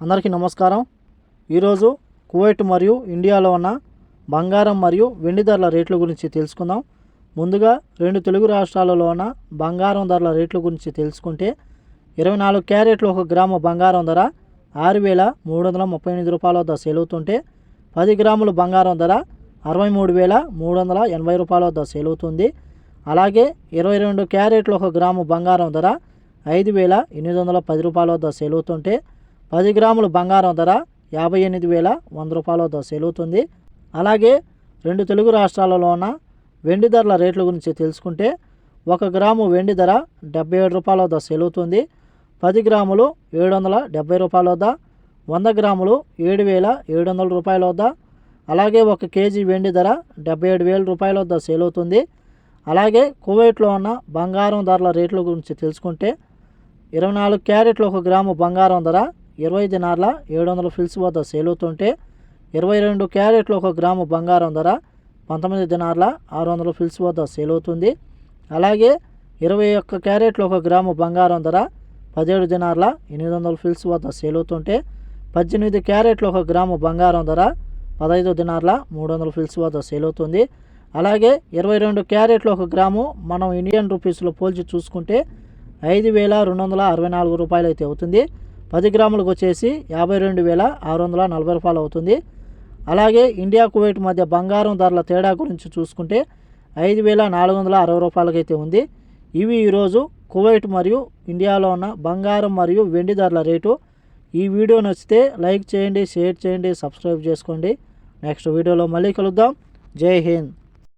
అందరికీ నమస్కారం. ఈరోజు కువైట్ మరియు ఇండియాలో ఉన్న బంగారం మరియు వెండి ధరల రేట్ల గురించి తెలుసుకుందాం. ముందుగా రెండు తెలుగు రాష్ట్రాలలో ఉన్న బంగారం ధరల రేట్ల గురించి తెలుసుకుంటే ఇరవై నాలుగు క్యారెట్లు ఒక గ్రాము బంగారం ధర ఆరు వేల మూడు వందల ముప్పై ఎనిమిది రూపాయల వద్ద సేల్ అవుతుంటే పది గ్రాముల బంగారం ధర అరవై మూడు వేల మూడు వందల ఎనభై రూపాయల వద్ద సేల్ అవుతుంది. అలాగే ఇరవై రెండు క్యారెట్లు ఒక గ్రాము బంగారం ధర ఐదు వేల ఎనిమిది వందల పది రూపాయల వద్ద సేల్ అవుతుంటే పది గ్రాములు బంగారం ధర యాభై ఎనిమిది వేల వంద రూపాయలతో వద్ద అలాగే రెండు తెలుగు రాష్ట్రాలలో ఉన్న వెండి ధరల రేట్ల గురించి తెలుసుకుంటే ఒక గ్రాము వెండి ధర డెబ్బై ఏడు రూపాయల వద్ద అవుతుంది. పది గ్రాములు ఏడు వందల డెబ్బై రూపాయల వద్ద వంద గ్రాములు ఏడు వేల ఏడు వందల రూపాయల వద్ద అలాగే ఒక కేజీ వెండి ధర డెబ్బై ఏడు వేల రూపాయల వద్ద సేల్ అవుతుంది. అలాగే కువైట్లో ఉన్న బంగారం ధరల రేట్ల గురించి తెలుసుకుంటే ఇరవై నాలుగు క్యారెట్లు ఒక గ్రాము బంగారం ధర ఇరవై దినార్ల ఏడు వందల ఫిల్స్ వద్ద సేల్ అవుతుంటే ఇరవై రెండు క్యారెట్లు ఒక గ్రాము బంగారం ధర పంతొమ్మిది దినార్ల ఆరు వందల ఫిల్స్ వద్ద సేల్ అవుతుంది అలాగే ఇరవై ఒక్క క్యారెట్లు ఒక గ్రాము బంగారం ధర పదిహేడు దినార్ల ఎనిమిది వందల ఫిల్స్ వద్ద సేల్ అవుతుంటే పద్దెనిమిది క్యారెట్లు ఒక గ్రాము బంగారం ధర పదహైదు దినార్ల మూడు వందల ఫిల్స్ వద్ద సేల్ అవుతుంది అలాగే ఇరవై రెండు క్యారెట్లు ఒక గ్రాము మనం ఇండియన్ రూపీస్లో పోల్చి చూసుకుంటే ఐదు వేల రెండు వందల అరవై నాలుగు రూపాయలు అయితే అవుతుంది. పది గ్రాములకు వచ్చేసి యాభై రెండు వేల ఆరు వందల నలభై రూపాయలు అవుతుంది. అలాగే ఇండియా కువైట్ మధ్య బంగారం ధరల తేడా గురించి చూసుకుంటే ఐదు వేల నాలుగు వందల అరవై రూపాయలకైతే ఉంది. ఇవి ఈరోజు కువైట్ మరియు ఇండియాలో ఉన్న బంగారం మరియు వెండి ధరల రేటు. ఈ వీడియో నచ్చితే లైక్ చేయండి షేర్ చేయండి సబ్స్క్రైబ్ చేసుకోండి. నెక్స్ట్ వీడియోలో మళ్ళీ కలుద్దాం. జై హింద్.